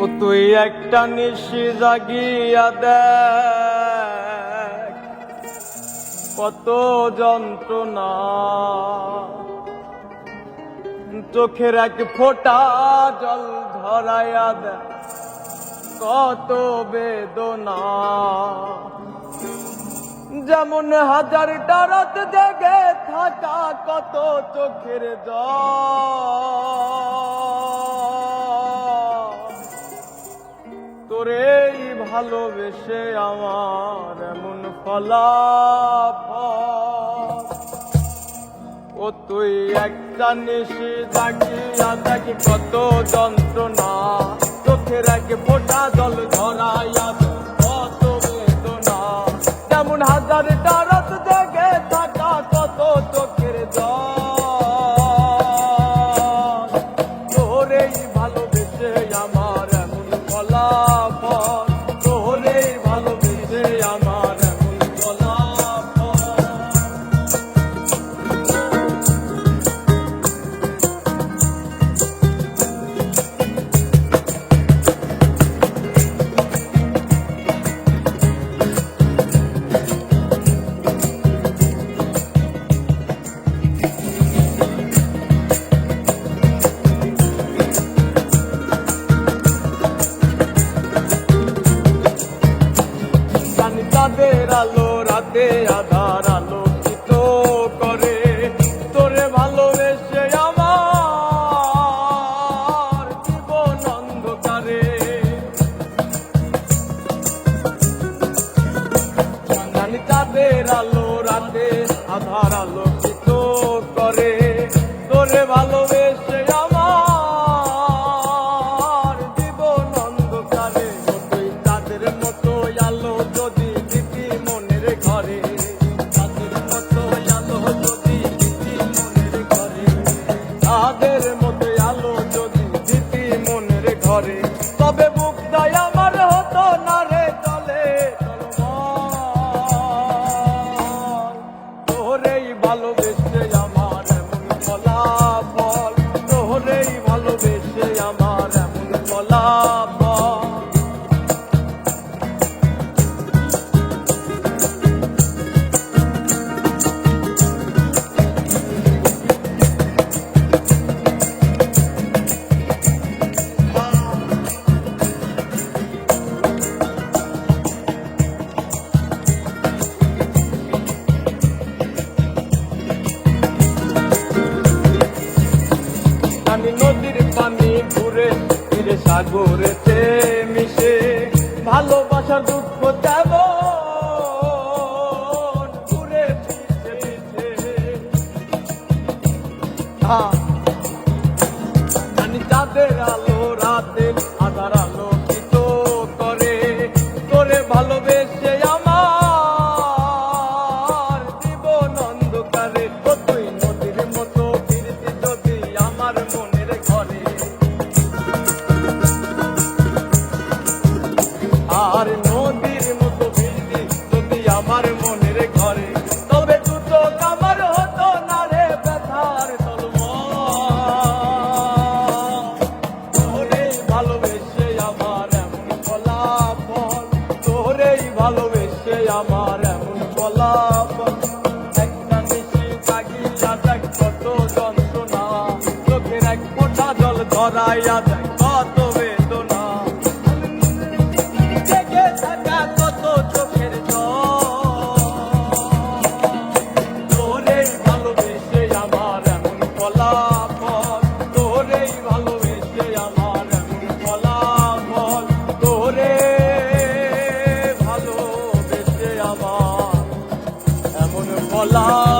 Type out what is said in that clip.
ও তুই একটা নিশি জাগিয়া দেখ কত যন্ত্রণা। চোখের এক ফোঁটা জল ধরাইয়া দেখ কত বেদনা। যেমন হাজারটা রাত জেগে থাকা কত চোখের জল। তোরেই ভালোবেসে আমার এমন ও তুই একটা নিশি জাগিয়া দেখি কত যন্ত্রণা। চোখের এক ফোঁটা জল ধরাইয়া কত বেদনা। যেমন হাজারটা রাত জেগে থাকা চোখের জল। ভালোবেসে রাতে আধার আলোকিত করে। তোরে ভালোবেসে আমার জীবন অন্ধকারে। জানি তাদের আলো রাতে আধার আলোকিত করে। তোরে ভালোবেসে ঘরে। তবে বুকটাই আমার হতো না রে চলে তোরেই ভালোবেসে আমার এমন ফলাফল। তোরেই ভালোবেসে আমার এমন ফলাফল। আমি নদীর পানি ঘুরে ফিরে সাগরেতে মিশে। ভালোবাসা, দুঃখ যাব ঘুরে হ্যাঁ জানি তাদের আলো ধরাইয়া দেখ কত বেদনা। জেগে থাকা কত চোখের তোরেই ভালোবেসে আমার এমন ফলাফল। তোরেই ভালোবেসে আমার এমন ফলাফল। তোরে ভালোবেসে আমার এমন ফলাফল।